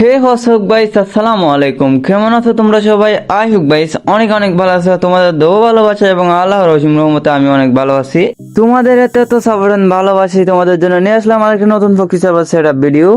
হে হসক বাইস আসসালামু আলাইকুম। কেমন আছো তোমরা সবাই? আই হুক বাইস অনেক অনেক ভালো আছো। তোমাদের দো ভালোবাসা এবং আল্লাহ রহিম রহমতে আমি অনেক ভালো আছি। তোমাদের এত এত সাবধান ভালোবাসি, তোমাদের জন্য নিয়ে আসলাম আরেকটা নতুন ফকি সার্ভার সেট ভিডিও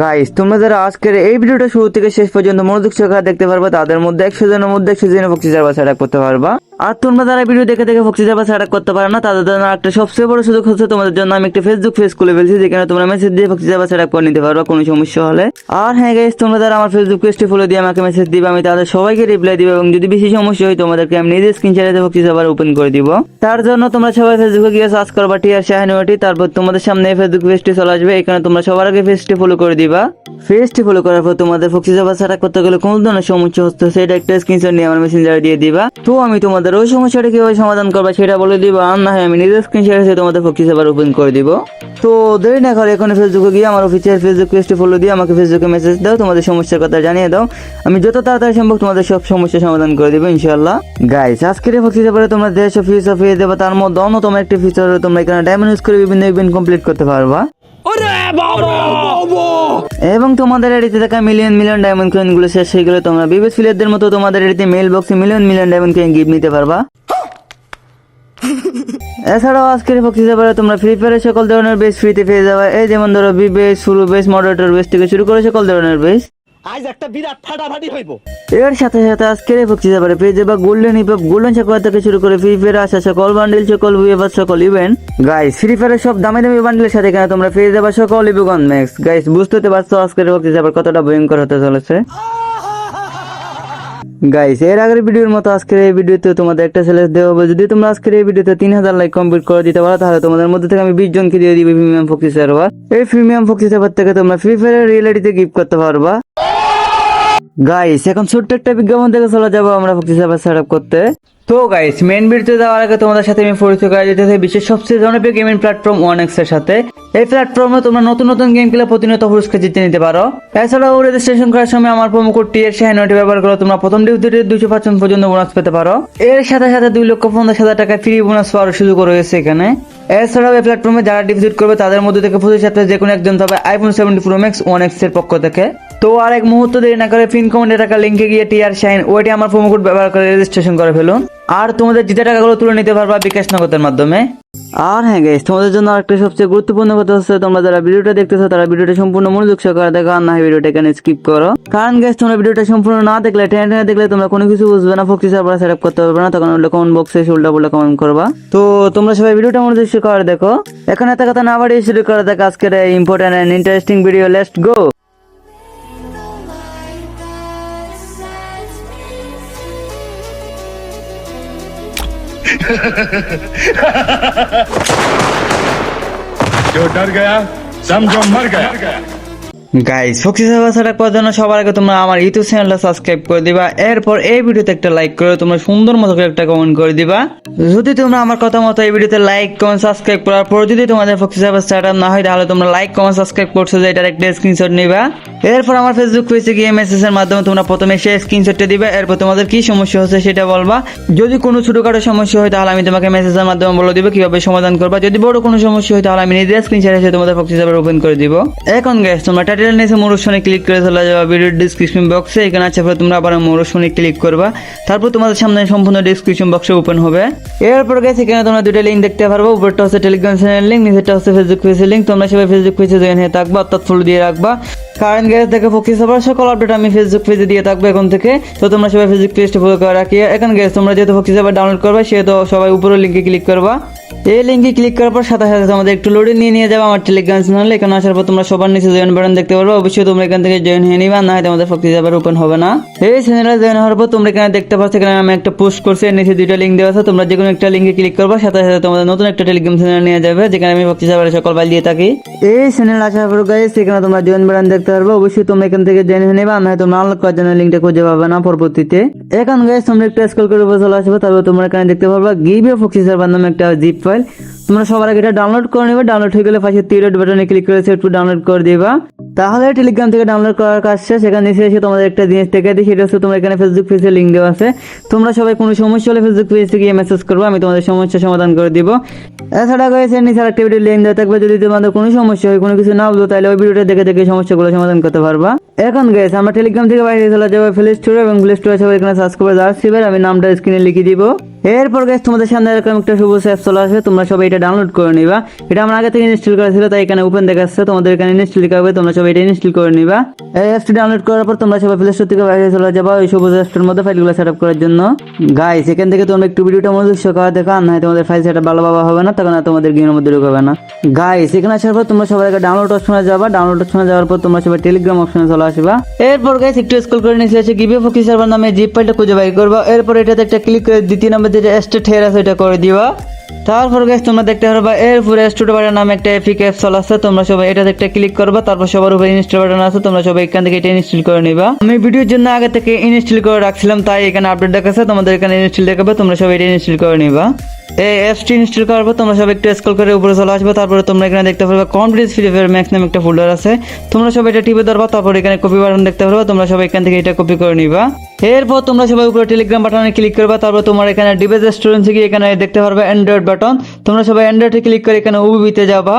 গাইস, তোমরা যারা আজকের এই ভিডিওটা শুরু থেকে শেষ পর্যন্ত মনোযোগ সহকারে দেখতে পারবে, তাদের মধ্যে একশো জনের মধ্যে একশো জনের ফক্সি সার্ভার সেট করতে পারবা। আর তোমরা যারা ভিডিও দেখে দেখে ফক্সি সার্ভার সেট করতে পারো না, তাদের জন্য একটা সবচেয়ে বড় সুযোগ হচ্ছে তোমাদের জন্য আমি একটা ফেসবুক পেজ খুলে ফেলছি, যেখানে তোমরা মেসেজ দিয়ে ফক্সি সার্ভার সেট করে নিতে পারবা, কোনো সমস্যা হলে। আর হ্যাঁ গাইস তোমরা যারা আমার ফেসবুক পেজটি ফলো দিয়ে আমাকে মেসেজ দিবে, আমি তাদের সবাইকে রিপ্লাই দিব এবং যদি বেশি সমস্যা হয়, তোমাদেরকে আমি নিজে স্ক্রিন শেয়ারে ফক্সি সার্ভার ওপেন করে দিব। তার জন্য তোমরা সবাই ফেসবুকে গিয়ে সার্চ করবা টিআর শাহিনুটি তারপর তোমাদের সামনে ফেসবুক পেজটি চলে আসবে, এখানে তোমরা সবার আগে পেজটি ফলো করে দিবা। পেজটি ফলো করার পর তোমাদের ফক্সি সার্ভার সেট করতে গেলে কোন ধরনের সমস্যা হচ্ছে, সেটা একটা স্ক্রিনশট নিয়ে আমার মেসেঞ্জারে দিয়ে দিবা। তো আমি তোমাদের ওই সমস্যাটা কীভাবে সমাধান করবা সেটা বলে দিব, আর না হয় আমি নিজের স্ক্রিন শেয়ার এসে তোমাদের ফক্সি সার্ভার ওপেন করে দিব। তো দেরি না করে এখন ফেসবুকে গিয়ে আমার অফিসিয়াল ফেসবুক পেজটি ফলো দিয়ে আমাকে ফেসবুকে মেসেজ দাও, তোমাদের সমস্যার কথা জানিয়ে দাও। আমি যত তাড়াতাড়ি সম্ভব তোমাদের সব সমস্যা সমাধান করে দেবো ইনশাল্লাহ গাইস আজকের ফক্সি সার্ভারে তোমরা দেড়শো ফিউচার ফিরে দেবো, তার মধ্যে অন্যতম একটি ফিচার তোমরা এখানে ডায়মন্ড ইউজ করে বিভিন্ন ইভেন্ট কমপ্লিট করতে পারবা। এবং তোমাদের এডিতে থাকা মিলিয়ন মিলিয়ন ডায়মন্ড কয়েনগুলো শেষ হয়ে গেলে তোমরা বিবেস ফিলেরদের মতো তোমাদের এডিতে mail box million million diamond coin gift নিতে পারবা। এছাড়াও আজকের ফক্সি সার্ভারে তোমরা ফ্রি ফায়ারে সকল ধরনের বেস ফ্রিতে পেয়ে যাবে। এই যেমন ধরো বি বেস শুরু বেস মডারেটর বেস থেকে শুরু করে সকল ধরনের বেস আজ একটা বিরাট ফাটাফাটি হইব। এর সাথে সাথে আজকের এই সার্ভারে পেয়ে যাবে গোল্ডেন হিপ গোল্ডেন চক্র থেকে শুরু করে ফ্রি ফায়ার আসা সকল বান্ডিল সকল উইভার সকল ইভেন্ট গাইস ফ্রি ফায়ারের সব দামি দামি বান্ডিলের সাথে এখানে তোমরা পেয়ে যাবে সকল ইভুগন ম্যাক্স গাইস বুঝতে পারছ আজকের সার্ভার কতটা ভয়ঙ্কর হতে চলেছে? গাইস এর আগের ভিডিওর মতো আজকের এই ভিডিওতে তোমাদের একটা চ্যালেঞ্জ দেওয়া হবে। যদি তোমরা আজকের এই ভিডিওতে তিন হাজার লাইক কমপ্লিট করে দিতে পারো, তাহলে তোমাদের মধ্যে থেকে আমি বিশ জনকে দিয়ে দিবি প্রিমিয়াম ফক্সি সার্ভার এই প্রিমিয়াম ফক্সি সার্ভার থেকে তোমরা ফ্রি ফায়ারের রিয়েলিটিতে গিফট করতে পারবা। গাইস এখন ছোট্ট একটা বিজ্ঞাপন থেকে চলে যাব আমরা ফক্সি সার্ভার সেট করতে। তো গাইস মেন ভিডিওতে যাওয়ার আগে তোমাদের সাথে আমি পরিচয় করা যেতে চাই বিশ্বের সবচেয়ে জনপ্রিয় গেমিং প্ল্যাটফর্ম ওয়ান এক্সের সাথে। এই প্ল্যাটফর্মে তোমরা নতুন নতুন গেম খেলে প্রতিনিয়ত পুরস্কার জিতে নিতে পারো। এছাড়াও রেজিস্ট্রেশন করার সময় আমার প্রোমো কোড টি এর শাহিনটি ব্যবহার করে তোমরা প্রথম ডিউটিতে দুশো পার্সেন্ট পর্যন্ত বোনাস পেতে পারো। এর সাথে সাথে দুই লক্ষ পঞ্চাশ হাজার টাকা ফ্রি বোনাস পাওয়ার সুযোগ রয়েছে এখানে। এছাড়াও এই প্ল্যাটফর্মে যারা ডিপোজিট করবে তাদের মধ্যে থেকে পঁচিশ হাজার যে কোনো একজন পাবে iPhone seventy pro max one এক্সের পক্ষ থেকে। তো আর এক মুহূর্ত দেরি না করে পিন কমেন্টে টাকা লিঙ্কে গিয়ে টিআর শাইন ওইটি আমার প্রোমো কোড ব্যবহার করে রেজিস্ট্রেশন করে ফেলুন। আর তোমাদের জিতে টাকাগুলো তুলে নিতে পারবা বিকাশ নগদের মাধ্যমে। আর হ্যাঁ গাইস তোমাদের জন্য আরেকটা সবচেয়ে গুরুত্বপূর্ণ কথা হচ্ছে, তোমরা যারা ভিডিওটা দেখতেছো, তারা ভিডিওটা সম্পূর্ণ মনোযোগ সহকারে দেখো, আর না ভিডিওটা এখানে স্কিপ করো। কারণ গাইস তোমরা ভিডিওটা সম্পূর্ণ না দেখলে, টেনে টেনে দেখলে তোমরা কোনো কিছু বুঝবে না ফোকাস সার্ভার সেট আপ করতে পারবে না, তখন ওটা কমেন্ট বক্সে উল্টা পুল্টা কমেন্ট করবা। তো তোমরা সবাই ভিডিওটা মনোযোগ সহকারে দেখো। এখন এত কথা না বাড়িয়ে শুরু করে দেখো, আজকের important and interesting video let's go जो डर गया समझो मर गया। গাইস ফক্সি সার্ভার সেট করার জন্য সবার আগে তোমরা আমার ইউটিউব চ্যানেলটা সাবস্ক্রাইব করে দিবা। এরপর এই ভিডিওতে একটা লাইক করে তোমরা সুন্দর মতো করে একটা কমেন্ট করে দিবা। যদি তোমরা আমার কথা মতো এই ভিডিওতে লাইক কমেন্ট সাবস্ক্রাইব করার পর যদি তোমাদের ফক্সি সার্ভার সেট না হয়, তাহলে তোমরা লাইক কমেন্ট সাবস্ক্রাইব করছ যে এটার একটা স্ক্রিনশট নিবা। এরপর আমার ফেসবুক পেজে গিয়ে মেসেজ এর মাধ্যমে তোমরা প্রথমে সেই স্ক্রিনশটটা দিবে। এরপর তোমাদের কি সমস্যা হচ্ছে সেটা বলবা। যদি কোনো ছোটখাটো সমস্যা হয়, তাহলে আমি তোমাকে মেসেজের মাধ্যমে বলে দিব কীভাবে সমাধান করবা। যদি বড় কোনো সমস্যা হয়, তাহলে আমি নিজে স্ক্রিনশট এসে তোমাদের ফক্সি সার্ভার ওপেন করে দিব। এখন গ্যাস তোমরা টাইটেল নিচে মোরশনে ক্লিক করে চলে যাবে ভিডিওর ডিসক্রিপশন বক্সে এখানে আছে, তোমরা আবার মোরশনে ক্লিক করবা। তারপর তোমাদের সামনে সম্পূর্ণ ডিসক্রিপশন বক্সে ওপেন হবে। এরপর গ্যাস এখানে তোমরা দুটো লিঙ্ক দেখতে পারব। উপরটা হচ্ছে টেলিগ্রাম চ্যানেল লিঙ্ক নিচেটা হচ্ছে ফেসবুক পেজের লিঙ্ক তোমরা সবাই ফেসবুক পেজে জয়েন হয়ে থাকবা, অর্থাৎ ফুল দিয়ে রাখবা। কারেন্ট গ্যাস থেকে ফোকাস হবার সকল আপডেট আমি ফেসবুক পেজে দিয়ে থাকব এখন থেকে। তো তোমরা সবাই ফেসবুক পেজটা ফলো করে রাখি এখন গ্যাস তোমরা যেহেতু ফোকাস আবার ডাউনলোড করবে, সেহেতু সবাই উপরের লিঙ্কে ক্লিক করবা। এই লিঙ্কে ক্লিক করার পর সাথে সাথে তোমাদের একটু লোডে নিয়ে নিয়ে যাবে আমার টেলিগ্রাম চ্যানেলে এখানে আসার পর তোমরা সবার নিচে জয়েন বাটন দেখতে পারবে, অবশ্যই তোমরা এখান থেকে জয়েন হয়ে নিবা না হয় তোমাদের ফোকাস আবার ওপেন হবে না। এই চ্যানেলে জয়েন হওয়ার পর তোমরা এখানে দেখতে পাচ্ছ, এখানে আমি একটা পোস্ট করছি নিচে দুইটা লিঙ্ক দেওয়া আছে, তোমরা যে কোনো একটা লিঙ্কে ক্লিক করবা, সাথে সাথে তোমাদের নতুন একটা টেলিগ্রাম চ্যানেল নিয়ে যাবে, যেখানে আমি ফোকাস আবার সকল বাইল দিয়ে থাকি। এই চ্যানেল আসার পর গাইস এখানে তোমরা জয়েন বাটন দেখতে পারব, অবশ্যই তোমরা এখান থেকে জয়েন হয়ে নেবা না হয় তোমরা আনলক করার জন্য লিঙ্কটা খুঁজে পাবে না পরবর্তীতে। এখন গাইস তোমরা একটু স্ক্রল করে উপরে চলে আসবে, তারপর তোমরা এখানে দেখতে পারবা গিভ এ ফোকাস সার্ভার নামে একটা জিপ ফাইল তোমরা সবার আগে এটা ডাউনলোড করে নেবে। ডাউনলোড হয়ে গেলে পাশে তীর বাটনে ক্লিক করে একটু ডাউনলোড করে দিবা। তাহলে টেলিগ্রাম থেকে ডাউনলোড করার কাজ শেষ। এখানে নিচে এসে তোমাদের একটা জিনিস থেকে দিই। সেটা হচ্ছে তোমার এখানে ফেসবুক পেজে লিঙ্ক দেওয়া আছে। তোমরা সবাই কোনো সমস্যা হলে ফেসবুক পেজ থেকে মেসেজ করব। আমি তোমাদের সমস্যা সমাধান করে দিব। এছাড়া গেছে নিচে একটা ভিডিও লিঙ্ক দেওয়া থাকবে। যদি তোমাদের কোনো সমস্যা হয়, কোনো কিছু না বুঝো তাহলে ওই ভিডিওটা দেখে দেখে সমস্যাগুলো সমাধান করতে পারবা। এখন গেছে আমরা টেলিগ্রাম থেকে বাইরে চলে যাব প্লে স্টোর এবং প্লে স্টোরে সবাই এখানে সার্চ করে যাচ্ছিবেন আমি নামটা স্ক্রিনে লিখে দিব। এরপর গেছে তোমাদের সামনে এরকম একটা শুভ অ্যাপ চলে আসবে, তোমরা সবাই এটা ডাউনলোড করে নিবা। এটা আমরা আগে থেকে ইনস্টল করা ছিল, তাই এখানে ওপেন দেখাচ্ছে, তোমাদের এখানে ইনস্টল লিখা হবে, তোমরা সবাই এটা ইনস্টল করে নিবা। এই অ্যাপটি ডাউনলোড করার পর তোমরা সবাই প্লে স্টোর থেকে বাইরে চলে যাবা ওই সবুজ অ্যাপটার মধ্যে ফাইলগুলো সেট আপ করার জন্য। গাইস এখান থেকে তোমরা একটু ভিডিওটা মনোযোগ সহকারে দেখো না হয় তোমাদের ফাইল সেট ভালোভাবে হবে না, তখন আর তোমাদের গেমের মধ্যে ঢুকবে না। গাইস এখানে আসার পর তোমরা সবাই আগে ডাউনলোড অপশনে যাবা ডাউনলোড অপশনে যাওয়ার পর তোমরা সবাই টেলিগ্রাম অপশনে চলে আসবা। এরপর গাইস একটু স্ক্রল করে নিচে এসে গিভ ফকি সার্ভার নামে জিপ ফাইলটা খুঁজে বাইর করবা। এরপর এটাতে একটা ক্লিক করে দ্বিতীয় নম্বর যেটা স্টেট হেয়ার আছে এটা করে দিবা। তারপর গাইস তোমরা দেখতে পারবা, এরপর স্টুডিও বাটন নামে একটা এপিক অ্যাপ চলে আছে তোমরা সবাই এটাতে একটা ক্লিক করবা, তারপর সবার উপরে ইনস্টল বাটন আছে, তোমরা সবাই এখান থেকে এটা ইনস্টল করে নিবা। আমি ভিডিওর জন্য আগে থেকে ইনস্টল করে রাখছিলাম, তাই এখানে আপডেট দেখাচ্ছে, তোমাদের এখানে ইনস্টল দেখাবে, তোমরা সবাই এটা ইনস্টল করে নিবা। এই অ্যাপসটি ইনস্টল করার পর তোমরা সবাই একটু স্ক্রল করে উপরে চলে আসবে, তারপরে তোমরা এখানে দেখতে পারবে কনফিডেন্স ফ্রি ফায়ার ম্যাক্স নামে একটা ফোল্ডার আছে। তোমরা সবাই এটা টিপে ধরবা, তারপর এখানে কপি বাটন দেখতে পারবা, তোমরা সবাই এখান থেকে এটা কপি করে নিবা। এরপর তোমরা সবাই উপরে টেলিগ্রাম বাটনে ক্লিক করবা, তারপর তোমার এখানে ডিভাইস রেস্টুরেন্ট গিয়ে এখানে দেখতে পারবে অ্যান্ড্রয়েড বাটন তোমরা সবাই অ্যান্ড্রয়েডে ক্লিক করে এখানে উবিতে যাবা।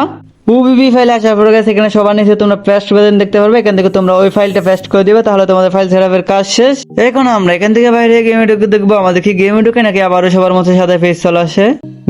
উবিবি ফাইল আসার পরে গেছে এখানে সবার নিচে তোমরা পেস্ট বাটন দেখতে পারবে, এখান থেকে তোমরা ওই ফাইলটা পেস্ট করে দিবে, তাহলে তোমাদের ফাইল সেটআপের কাজ শেষ। এখন আমরা এখান থেকে বাইরে গেমে ঢুকে দেখব, আমাদের কি গেমে ঢুকে নাকি আবারও সবার মতো সাদা ফেস চলে আসে।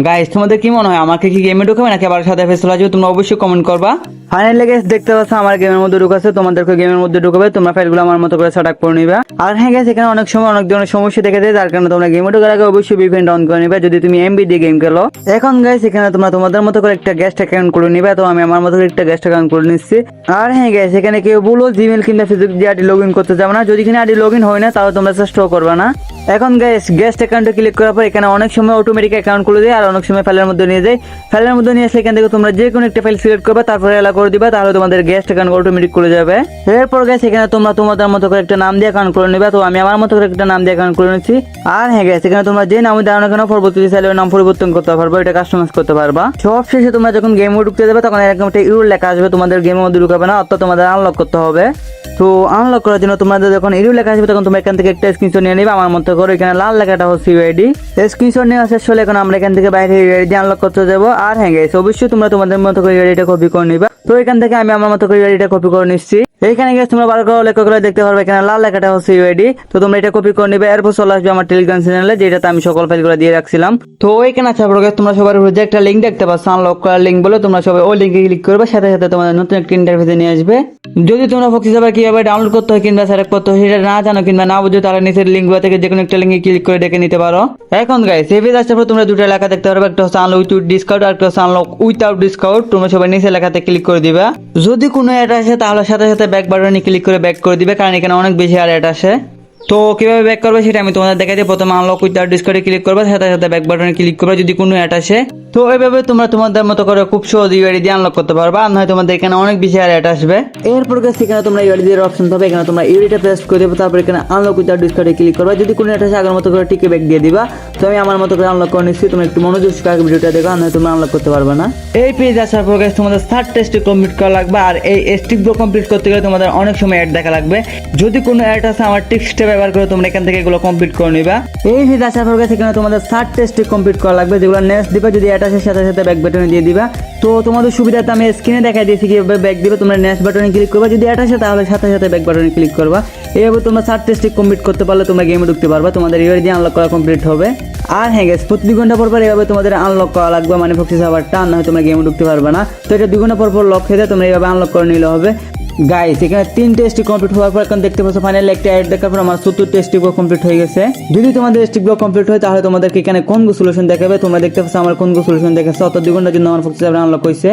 গাইস তোমাদের কি মনে হয়, আমাকে কি গেমে ঢুকাবে নাকি আবার সাদা ফেস চলে আসবে, তোমরা অবশ্যই কমেন্ট করবা। ফাইনালি গেস দেখতে পাচ্ছ আমার গেমের মধ্যে ঢুকাছে। তোমাদেরকে গেমের মধ্যে ঢুকাবে। তোমরা ফাইলগুলো আমার মতো করে সেট আপ করে নিবে। আর হ্যাঁ গেছে এখানে অনেক সময় অনেক ধরনের সমস্যা দেখে দেয়। যার কারণে তোমরা গেমে ঢোকার আগে অবশ্যই ভিপিএন ডাউন করে নিবে। যদি তুমি এমবি দিয়ে গেম খেলো। এখন গাইস এখানে তোমরা তোমাদের মতো করে একটা গেস্ট অ্যাকাউন্ট করে নিবে। তো আমি আমার মতো করে একটা গেস্ট অ্যাকাউন্ট করে নিচ্ছি। আর হ্যাঁ গাইস এখানে কেউ বলো জিমেল কিংবা ফেসবুক দিয়ে আইডি লগ ইন করতে যাবে না। যদি এখানে আইডি লগ ইন হয় না, তাহলে তোমরা চেষ্টাও করবে না। এখন গাইস গেস্ট অ্যাকাউন্টে ক্লিক করার পর এখানে অনেক সময় অটোমেটিক অ্যাকাউন্ট খুলে দেয়। আর অনেক সময় ফাইলের মধ্যে নিয়ে যায়। ফাইলের মধ্যে নিয়ে আসলে এখান থেকে তোমরা যে কোনো একটা ফাইল সিলেক্ট করবে। তারপরে এলা করে দিবা, তাহলে তোমাদের গেস্ট অ্যাকাউন্ট অটোমেটিক করে যাবে। এরপর গেছে এখানে তোমরা তোমাদের মতো করে একটা নাম দিয়ে অ্যাকাউন্ট করে নিবে। তো আমি আমার মতো করে একটা নাম দিয়ে অ্যাকাউন্ট করে নিচ্ছি। আর হ্যাঁ গেছে এখানে তোমরা যে নাম দাও না কেন, পরবর্তীতে চাইলে নাম পরিবর্তন করতে পারব এটা কাস্টমাইজ করতে পারবা। সব শেষে তোমরা যখন গেমে ঢুকতে যাবে, তখন এরকম একটা ইউর লেখা আসবে, তোমাদের গেমের মধ্যে ঢুকাবে না, অর্থাৎ তোমাদের আনলক করতে হবে। তো আনলক করার জন্য তোমাদের যখন ইউর লেখা আসবে, তখন তোমরা এখান থেকে একটা স্ক্রিনশট নিয়ে নিবে। আমার মতো করে এখানে লাল লেখাটা হচ্ছে ইউআইডি স্ক্রিনশট নিয়ে শেষ হলে এখন আমরা এখান থেকে বাইরে ইউআইডি আনলক করতে যাব। আর হ্যাঁ গেছে অবশ্যই তোমরা তোমাদের মতো করে ইউআইডিটা কপি করে নিবা। তো এখান থেকে আমি আমার মতো করে ইউআইডিটা কপি করে নিচ্ছি। এইখানে গেছে তোমরা বারো করে লেখা করে দেখতে পারবে এখানে লাল লেখাটা হচ্ছে ইউআইডি তো তোমরা এটা কপি করে নিবে। এরপর চলে আসবে আমার টেলিগ্রাম চ্যানেলে যেটাতে আমি সকল ফাইলগুলো দিয়ে রাখছিলাম। তো ওইখানে আসার পর guys তোমরা সবার উপরে একটা লিঙ্ক দেখতে পাচ্ছ। আনলক করার লিঙ্ক বলে তোমরা সবাই ওই লিঙ্কে ক্লিক করবে। সাথে সাথে তোমাদের নতুন একটা ইন্টারফেসে নিয়ে আসবে। যদি তোমরা ফক্সি সাবার কীভাবে ডাউনলোড করতে হয় কিংবা সেট করতে হয় সেটা না জানো কিংবা না বুঝো, তাহলে নিচের লিঙ্কগুলো থেকে যে কোনো একটা লিঙ্কে ক্লিক করে ডেকে নিতে পারো। এখন গাইস এই পেজ আসার পর তোমরা দুটো লেখা দেখতে পারবে। একটা হচ্ছে আনলক উইথ ডিসকাউন্ট আর একটা হচ্ছে আনলক উইথাউট ডিসকাউন্ট তোমরা সবাই নিচে লেখাতে ক্লিক করে দিবা। যদি কোনো অ্যাড আসে, তাহলে সাথে সাথে ব্যাক বাটনে ক্লিক করে ব্যাক করে দিবে কারণ এখানে অনেক বেশি অ্যাড আসে। তো কীভাবে ব্যাক করবে সেটা আমি তোমাদের দেখাই দিই। প্রথমে আনলক উইথাউট ডিসকাউন্টে ক্লিক করবে, সাথে সাথে ব্যাক বাটনে ক্লিক করবে। যদি কোনো অ্যাড আসে, তো এইভাবে তোমরা তোমাদের মতো করে খুব সহজ ইউআইডি দিয়ে আনলক করতে পারবা। আর নয় তোমাদের এখানে অনেক বেশি আর অ্যাড আসবে। এরপর গেছে এখানে তোমরা ইউআইডি দিয়ে অপশন পাবে। এখানে তোমরা ইউআইডিটা প্রেস করে দেবে। তারপর এখানে আনলক উইথাউট ডিসকাউন্টে ক্লিক করবে। যদি কোনো অ্যাড আসে, আগের মতো করে টিকে ব্যাক দিয়ে দিবা। তো আমি আমার মতো করে আনলক করে নিচ্ছি। তুমি একটু মনোযোগ সহকারে ভিডিওটা দেখো, আর নয় তোমরা আনলক করতে পারবে না। এই পেজ আসার পর গেছে তোমাদের থার্ড টেস্টে কমপ্লিট করা লাগবে। আর এই স্টিকগুলো কমপ্লিট করতে গেলে তোমাদের অনেক সময় অ্যাড দেখা লাগবে। যদি কোনো অ্যাড আসে, আমার টিক্সটা ব্যবহার করে তোমরা এখান থেকে এগুলো কমপ্লিট করে নিবা। এই পেজ আসার পর গেছে এখানে তোমাদের থার্ড টেস্টে কমপ্লিট করা লাগবে, যেগুলো নেক্সট দিবা, যদি আসে সাথে সাথে ব্যাক বাটনে দিয়ে দিবা। তো তোমাদের সুবিধাতে আমি স্ক্রিনে দেখাই দিয়েছি কীভাবে ব্যাক দিবে, তোমরা নেক্সট বাটনে ক্লিক করবা। যদি আসে তাহলে সাথে সাথে ব্যাক বাটনে ক্লিক করবা। এইভাবে তোমরা থার্ড টেস্টে কমপ্লিট করতে পারলে তোমরা গেমে ঢুকতে পারবা। তোমাদের ইউআইডি আনলক করা কমপ্লিট হবে। আর হ্যাঁ গেছে প্রতি দুই ঘণ্টা পর পর এভাবে তোমাদের আনলক করা লাগবে মানে ফক্সি সার্ভার টান, না হয় তোমরা গেমে ঢুকতে পারবে না। তো এটা দুই ঘণ্টা পর পর লক খেয়ে তোমরা এইভাবে আনলক করে নিলে হবে। গাইস এখানে তিন টেস্টি কমপ্লিট হওয়ার পর এখন দেখতে পাচ্ছ ফাইনাল একটা অ্যাড দেখার পর আমার সত্তর ব্লক কমপ্লিট হয়ে গেছে। যদি তোমাদের টেস্টগুলো কমপ্লিট হয়, তাহলে তোমাদেরকে এখানে কোন সলিউশন দেখাবে? তোমরা দেখতে পাচ্ছ আমার কোন সলিউশন দেখাচ্ছে। অত দুই ঘণ্টার জন্য আমার ফোকাস আনলক হয়েছে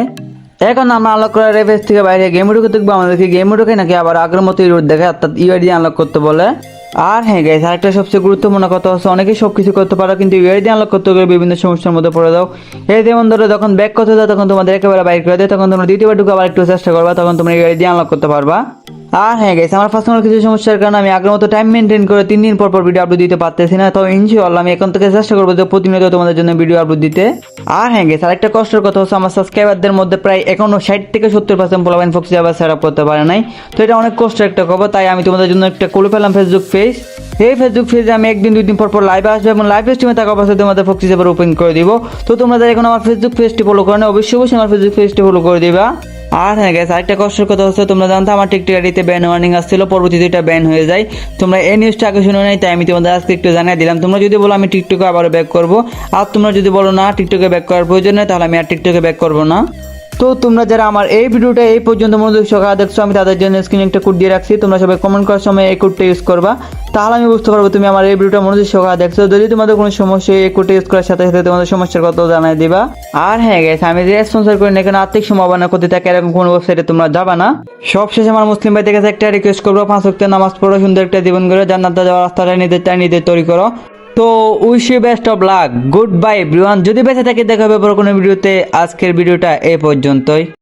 এখন আমরা আনলক করার রেফেস থেকে বাইরে গেম ঢুকে দেখব। আমাদেরকে গেম ঢুকে নাকি আবার আগের মতো রোড দেখে অর্থাৎ ইউআইডি আনলক করতে বলে। আর হ্যাঁ গাইস আরেকটা সবচেয়ে গুরুত্বপূর্ণ কথা হচ্ছে অনেকে সব কিছু করতে পারো, কিন্তু ইউআইডি আনলক করতে গেলে বিভিন্ন সমস্যার মধ্যে পড়ে দাও এই যেমন ধরো, যখন ব্যাক করতে দাও তখন তোমাদের একেবারে বাইক করে দেয় তখন তোমরা দ্বিতীয়বার ঢুকে আবার একটু চেষ্টা করবা, তখন তোমরা ইউআইডি আনলক করতে পারবা। আর হ্যাঁ গেছে আমার পার্সোনাল কিছু সমস্যার কারণে আমি আগের মতো টাইম মেনটেন করে তিন দিন পর পর ভিডিও আপলোড দিতে পারতেছি না। তো ইনশাআল্লাহ আমি এখন থেকে চেষ্টা করব যে প্রতিনিয়ত তোমাদের জন্য ভিডিও আপলোড দিতে। আর হ্যাঁ গেছে আরেকটা কষ্টের কথা হচ্ছে আমার সাবস্ক্রাইবারদের মধ্যে প্রায় এখনও ষাট থেকে সত্তর পার্সেন্ট পোলাবাইন ফক্সি আবার সেট আপ করতে পারে নাই। তো এটা অনেক কষ্টের একটা খবর, তাই আমি তোমাদের জন্য একটা খুলে ফেললাম ফেসবুক পেজ এই ফেসবুক পেজে আমি একদিন, দুই দিন পর পর লাইভে আসব এবং লাইভ স্ট্রিমে থাকা অবস্থায় তোমাদের ফক্সি আবার ওপেন করে দিব। তো তোমরা এখন আমার ফেসবুক পেজটি ফলো করে না অবশ্যই অবশ্যই আমার ফেসবুক পেজটি ফলো করে দিবা। আর হ্যাঁ গেছে আরেকটা কষ্টের কথা হচ্ছে, তোমরা জানতো আমার টিকটিক আইডিতে ব্যান ওয়ার্নিং আসছিল পরবর্তীতে এটা ব্যান হয়ে যায়। তোমরা এই নিউজটা আগে শুনে নাই, তাই আমি তোমাদের আজকে একটু জানিয়ে দিলাম। তোমরা যদি বলো আমি টিকটকে আবার ব্যাক করব, আর তোমরা যদি বলো না টিকটকে ব্যাক করার প্রয়োজন নেই, তাহলে আমি আর টিকটকে ব্যাক করব না। তো তোমরা যারা আমার এই ভিডিওটা এই পর্যন্ত মনোযোগ সকালে দেখছ, আমি তাদের জন্য স্ক্রিনে একটা কোড দিয়ে রাখছি। তোমরা সবাই কমেন্ট করার সময় এই কোডটা ইউজ করবা। তাহলে আমি বুঝতে পারব তুমি আমার এই ভিডিওটা মনোযোগ সকালে দেখছ। যদি তোমাদের কোনো সমস্যা এই কোডটা ইউজ করার সাথে সাথে তোমাদের সমস্যার কথা জানাই দিবা। আর হ্যাঁ গেছে আমি যে স্পন্সর করি না কেন, আর্থিক সম্ভাবনা করতে থাকে, এরকম কোনো ওয়েবসাইটে তোমরা যাবা না। সবশেষে আমার মুসলিম ভাইদের কাছে একটা রিকোয়েস্ট করব, পাঁচ ওয়াক্ত নামাজ পড়ো, সুন্দর একটা জীবন করে জান্নাতে যাওয়ার রাস্তাটা নিজের চাই নিজের তৈরি করো। তো wish you best of luck good bye ব্রিওয়ান যদি বেঁচে থাকি, দেখা হবে কোনো ভিডিওতে। আজকের ভিডিওটা এ পর্যন্তই।